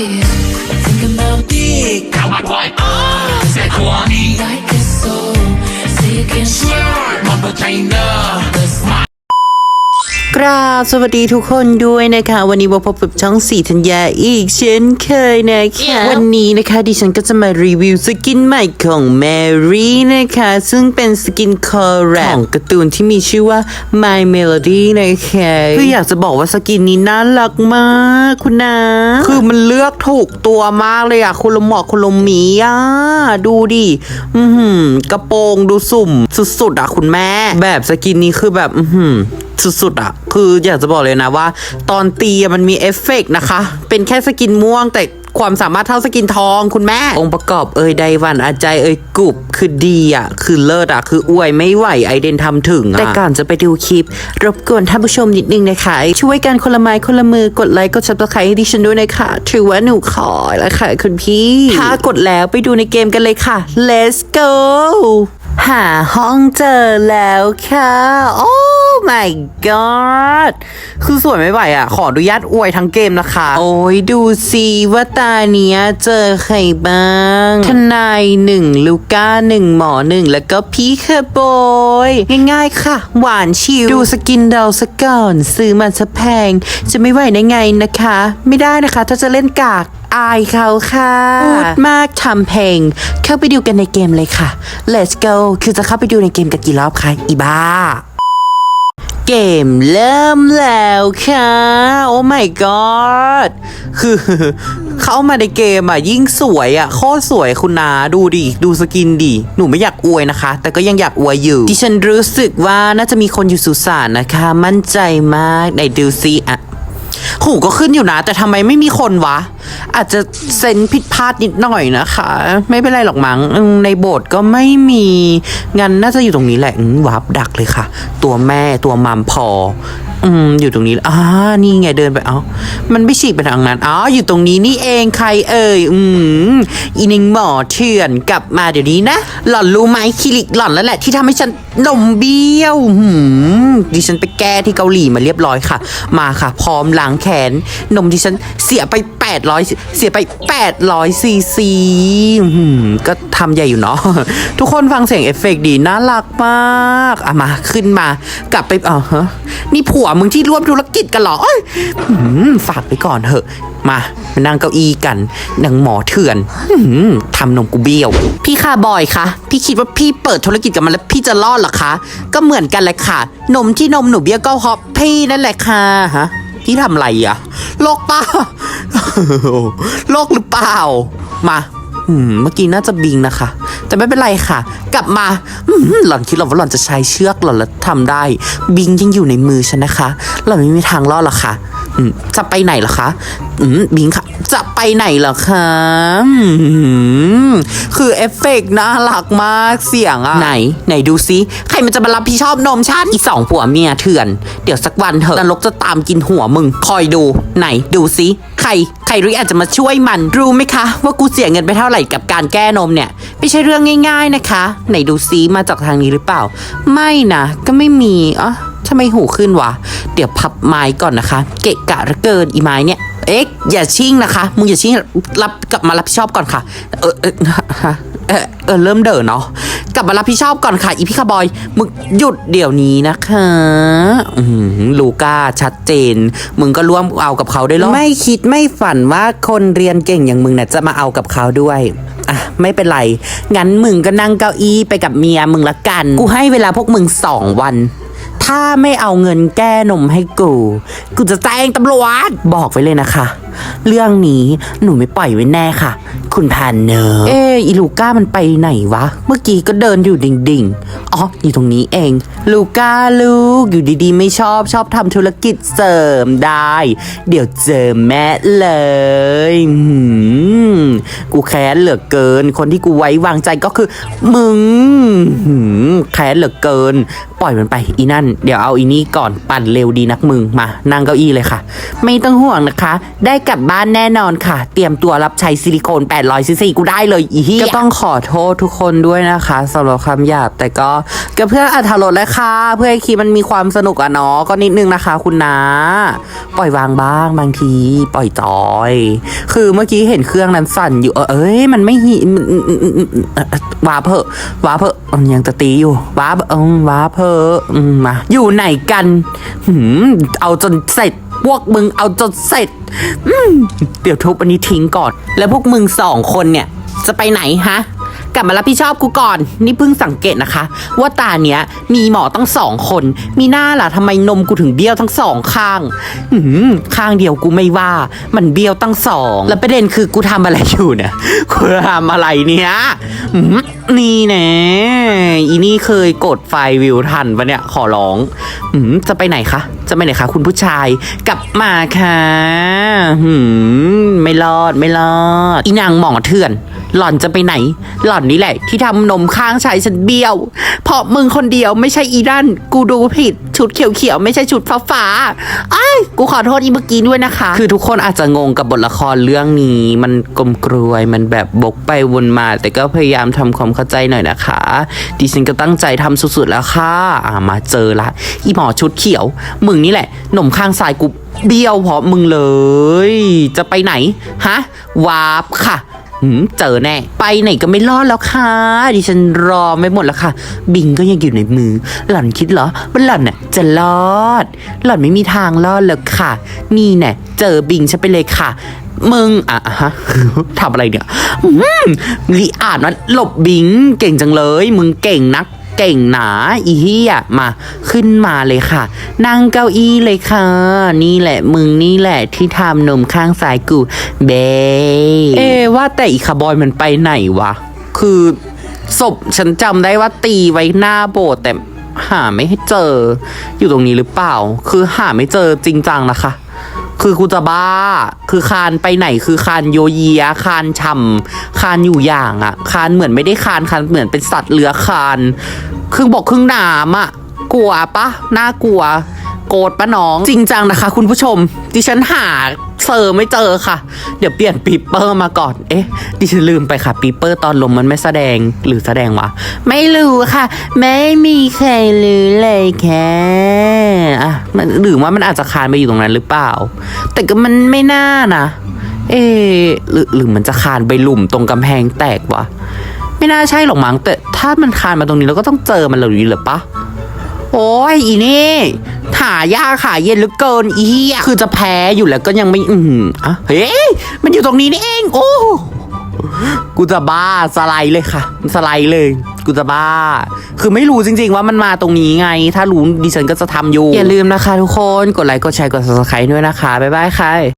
fear Thinking about big. Ah, c'est quoi? Like a soul Say you can share But between the กราบสวัสดีทุกคนด้วยนะคะ วันนี้มาพบกับช่องสีธัญญาอีกเช่นเคยนะคะ วันนี้นะคะดิฉันก็จะมารีวิวสกินใหม่ของแมรี่นะคะ ซึ่งเป็นสกินคอร์แรของการ์ตูนที่มีชื่อว่า My Melody นะคะคืออยากจะบอกว่าสกินนี้น่ารักมากคุณนะ คือมันเลือกถูกตัวมากเลยอะคุณละหมอกคุณละหมีอะดูดิอือหือกระโปรงดูสุ่มสุดๆอะคุณแม่ แบบสกินนี้คือแบบ อือหือ สุดๆอะคืออยากจะบอกเลยนะว่า ตอนตีอะมันมีเอฟเฟกต์นะคะ เป็นแค่สกินม่วงแต่ความสามารถเท่าสกินทองคุณแม่ องค์ประกอบเอ่ยไดวันอาจายเอ่ยกรุบคือดีอะคือเลิศอะคืออวยไม่ไหวไอเดนทำถึงอะแต่ก่อนจะไปดูคลิป รบกวนท่านผู้ชมนิดนึงนะคะ ช่วยกันคนละไม้คนละมือกดไลค์กดซับสไครต์ให้ดิฉันด้วยนะคะถือว่าหนูขอแล้วค่ะคุณพี่ ถ้ากดแล้วไปดูในเกมกันเลยค่ะ let's go หาห้องเจอแล้วค่ะโอ้ my god คือสวยไม่ไหวอะ ขออนุญาตอวยทั้งเกมนะคะ โอ้ยดูสิว่าตาเนี้ยเจอใครบ้าง ทนายหนึ่งลูก้าหนึ่งหมอหนึ่งแล้วก็พี่เคบอยง่ายๆค่ะ หวานชิว ดูสกินเราสก่อน ซื้อมันซะแพง จะไม่ไหวได้ไงนะคะ ไม่ได้นะคะ ถ้าจะเล่นกากอายเขาค่ะ พูดมากทำเพลง เข้าไปดูกันในเกมเลยค่ะ let's go คือจะเข้าไปดูในเกมกันกี่รอบคะอีบ้า เกมเริ่มแล้วค่ะ โอ้ my god คือเข้ามาในเกมอะ ยิ่งสวยอะ โคตรสวยคุณนาดูดิ ดูสกินดิ หนูไม่อยากอวยนะคะ แต่ก็ยังอยากอวยอยู่ ดิฉันรู้สึกว่าน่าจะมีคนอยู่สุสานนะคะ มั่นใจมากไหนดูซิอะ หูก็ขึ้นอยู่นะ แต่ทำไมไม่มีคนวะ อาจจะเซนผิดพลาดนิดหน่อยนะคะ ไม่เป็นไรหรอกมั้งในโบสถ์ก็ไม่มีงั้นน่าจะอยู่ตรงนี้แหละวับดักเลยค่ะ ตัวแม่ตัวมัมพอ อืมอยู่ตรงนี้อ่านี่ไงเดินไปเอ้ามันไม่ฉีกไปทางนั้นอ๋ออยู่ตรงนี้นี่เองใครเอ่ยอืมอีนิงหมอเถื่อนกลับมาเดี๋ยวนี้นะ หล่อนรู้ไหมคิริกหล่อนแล้วแหละที่ทำให้ฉันนมเบี้ยวหืมดิฉันไปแก้ที่เกาหลีมาเรียบร้อยค่ะ มาค่ะ พร้อมล้างแคขนนมดิฉันเสียไป 800 เสียไป 800ซีซีก็ทำใหญ่อยู่เนาะทุกคนฟังเสียงเอฟเฟกดี น่ารักมากอะมาขึ้นมากลับไปเออฮะนี่ผัวมึงที่ร่วมธุรกิจกันเหรอฝากไปก่อนเถอะ มามานั่งเก้าอี้กันนางหมอเถื่อนทำนมกูเบี้ยว พี่คาบอยคะพี่คิดว่าพี่เปิดธุรกิจกับมันแล้วพี่จะรอดหรอคะ ก็เหมือนกันแหละค่ะ นมที่นมหนูเบี้ยวก็เพราะพี่นั่นแหละค่ะฮะ พี่ทำอะไรอะโลกป้าโลกหรือเปล่า มาเมื่อกี้น่าจะบิงนะคะ แต่ไม่เป็นไรค่ะ กลับมาหล่อนคิดหรอว่าหล่อนจะใช้เชือกหล่อนแล้วทำได้ บิงยังอยู่ในมือฉันนะคะ หล่อนไม่มีทางรอดหรอกค่ะจะไปไหนหรอคะอบิงค่ะ จะไปไหนเหรอคะอืมคือเอฟเฟกต์น่ารักมากเสียงอะไหน ไหนดูซิ ใครมันจะมารับผิดชอบนมฉันอีสองผัวเมียเถื่อน เดี๋ยวสักวันเถอะนรกจะตามกินหัวมึง คอยดู ไหนดูซิ ใคร ใครรู้อาจจะมาช่วยมัน รู้ไหมคะ ว่ากูเสียเงินไปเท่าไหร่กับการแก้นมเนี่ย ไม่ใช่เรื่องง่าย ๆนะคะ ไหนดูซิมาจากทางนี้หรือเปล่า ไม่นะ ก็ไม่มีอ๋อทำไมหูขึ้นวะ เดี๋ยวพับไม้ก่อนนะคะ เกะกะเหลือเกินอีไม้เนี่ย เอ๊ะอย่าชิ่งนะคะ มึงอย่าชิ่งรับกลับมารับผิดชอบก่อนค่ะ เออเออเออเออเริ่มเดินเนาะกลับมารับผิดชอบก่อนค่ะ อีพี่คาบอย มึงหยุดเดี๋ยวนี้นะคะลูก้าชัดเจน มึงก็ร่วมเอากับเขาได้หรอไม่คิดไม่ฝันว่าคนเรียนเก่งอย่างมึงเนี่ยจะมาเอากับเขาด้วยอะไม่เป็นไร งั้นมึงก็นั่งเก้าอี้ไปกับเมียมึงละกัน กูให้เวลาพวกมึงสองวัน ถ้าไม่เอาเงินแก้นมให้กู กูจะแจ้งตำรวจ บอกไว้เลยนะคะเรื่องนี้หนูไม่ปล่อยไว้แน่ค่ะ คุณแพนเนอร์เอออีลูก้ามันไปไหนวะ เมื่อกี้ก็เดินอยู่ดิ่งๆ อ๋อ อยู่ตรงนี้เอง ลูก้าลูกอยู่ดีๆ ไม่ชอบชอบทำธุรกิจเสริมได้ เดี๋ยวเจอแม่เลยกูแค้นเหลือเกิน คนที่กูไว้วางใจก็คือ มึงแค้นเหลือเกิน ปล่อยมันไปอีนั่น เดี๋ยวเอาอีนี่ก่อนปั่นเร็วดีนักมึงมานั่งเก้าอี้เลยค่ะ ไม่ต้องห่วงนะคะ ได้กลับบ้านแน่นอนค่ะ เตรียมตัวรับใช้ซิลิโคน800ซีซีกูได้เลยอีเหี้ยก็ต้องขอโทษทุกคนด้วยนะคะสำหรับคำหยาบแต่ก็ก็เพื่ออัธรสและค่ะเพื่อให้คลิมันมีความสนุกอะเนาะก็นิดนึงนะคะ คุณนะ ปล่อยวางบ้างบางที ปล่อยจอย คือเมื่อกี้เห็นเครื่องนั้นสั่นอยู่เอ้ยมันไม่หิมันอืมอืมอืมอืมเอ่อวาเพอะวาเพอะยังจะตีอยู่วาเพอะอืมวาเพอะมาอยู่ไหนกันเอาจนเสร็จพวกมึงเอาจนเสร็จ อืมเดี๋ยวทุบอันนี้ทิ้งก่อน แล้วพวกมึงสองคนเนี่ย จะไปไหนฮะ กลับมารับผิดชอบกูก่อน นี่เพิ่งสังเกตนะคะ ว่าตาเนี้ยมีหมอตั้งสองคน มีหน้าล่ะทำไมนมกูถึงเบี้ยวทั้งสองข้าง อืมข้างเดียวกูไม่ว่า มันเบี้ยวตั้งสอง แล้วประเด็นคือกูทำอะไรอยู่เนี่ยกูทำอะไรเนี่ยอืมนี่แน่อีนี่เคยกดไฟวิวทันปะเนี่ยขอร้อง อืมจะไปไหนคะ จะไปไหนคะ คุณผู้ชายกลับมาค่ะหืมไม่รอดไม่รอดอีนางหมอเถื่อน หล่อนจะไปไหน หล่อนนี่แหละ ที่ทำนมข้างชายฉันเบี้ยว เพราะมึงคนเดียวไม่ใช่อีดันกูดูผิด ชุดเขียวๆ ไม่ใช่ชุดฟ้าๆไอ้กูขอโทษอีเมื่อกี้ด้วยนะคะ คือทุกคนอาจจะงงกับบทละครเรื่องนี้ มันกลมกรวย มันแบบบกไปวนมา แต่ก็พยายามทำความเข้าใจหน่อยนะคะ ดิฉันก็ตั้งใจทำสุดๆแล้วค่ะอ่ามาเจอละ อีหมอชุดเขียว มึงนี่แหละ หนมข้างซ้ายกูเบี้ยวเพราะมึงเลย จะไปไหน ฮะ วาร์ปค่ะ หืมเจอแน่ ไปไหนก็ไม่รอดแล้วค่ะ ดิฉันรอไม่หมดแล้วค่ะ บิงก็ยังอยู่ในมือ หล่อนคิดเหรอว่าหล่อนน่ะจะรอด หล่อนไม่มีทางรอดแล้วค่ะ นี่แน่เจอบิงฉันไปเลยค่ะ มึงอะฮะทำอะไรเนี่ยอืมลีอ่านว่าหลบบิงเก่งจังเลย มึงเก่งนัก เก่งหนาอีเหี้ยมา ขึ้นมาเลยค่ะ นั่งเก้าอี้เลยค่ะ นี่แหละมึงนี่แหละที่ทำนมข้างซ้ายกูเบเอว่าแต่อีคาร์บอยมันไปไหนวะ คือศพฉันจำได้ว่าตีไว้หน้าโบสถ์แต่หาไม่ให้เจอ อยู่ตรงนี้หรือเปล่า คือหาไม่เจอจริงจังนะคะ คือกูจะบ้า คือคานไปไหนคือคานโยเยียคานช่ำคานอยู่อย่างอะคานเหมือนไม่ได้คานคานเหมือนเป็นสัตว์เลื้อยคานครึ่งบอกครึ่งหนามอะกลัวปะน่ากลัว โกรธปะน้อง จริงจังนะคะ คุณผู้ชม ดิฉันหาเซอร์ไม่เจอค่ะ เดี๋ยวเปลี่ยนปีเปอร์มาก่อน เอ๊ะ ดิฉันลืมไปค่ะปีเปอร์ตอนลมมันไม่แสดงหรือแสดงวะ ไม่รู้ค่ะ ไม่มีใครรู้เลยแค่อะมันหรือว่ามันอาจจะคานไปอยู่ตรงนั้นหรือเปล่า แต่ก็มันไม่น่านะ เอะหรือหรือมันจะคานไปหลุมตรงกำแพงแตกวะ ไม่น่าใช่หรอกมั้งแต่ถ้ามันคานมาตรงนี้เราก็ต้องเจอมันเหล่านี้เหรอปะโอ้ยอีนี่ หายากขาเย็นเหลือเกินอีเหี้ยคือจะแพ้อยู่แล้วก็ยังไม่อืมอะเฮ้ยมันอยู่ตรงนี้นี่เองโอ้กูจะบ้าสไลด์เลยค่ะ สไลด์เลย กูจะบ้า คือไม่รู้จริง ๆ ว่ามันมาตรงนี้ไง ถ้ารู้ดิฉันก็จะทำอยู่ อย่าลืมนะคะทุกคน กดไลค์ กดแชร์ กด subscribe ด้วยนะคะ บ๊ายบายค่ะ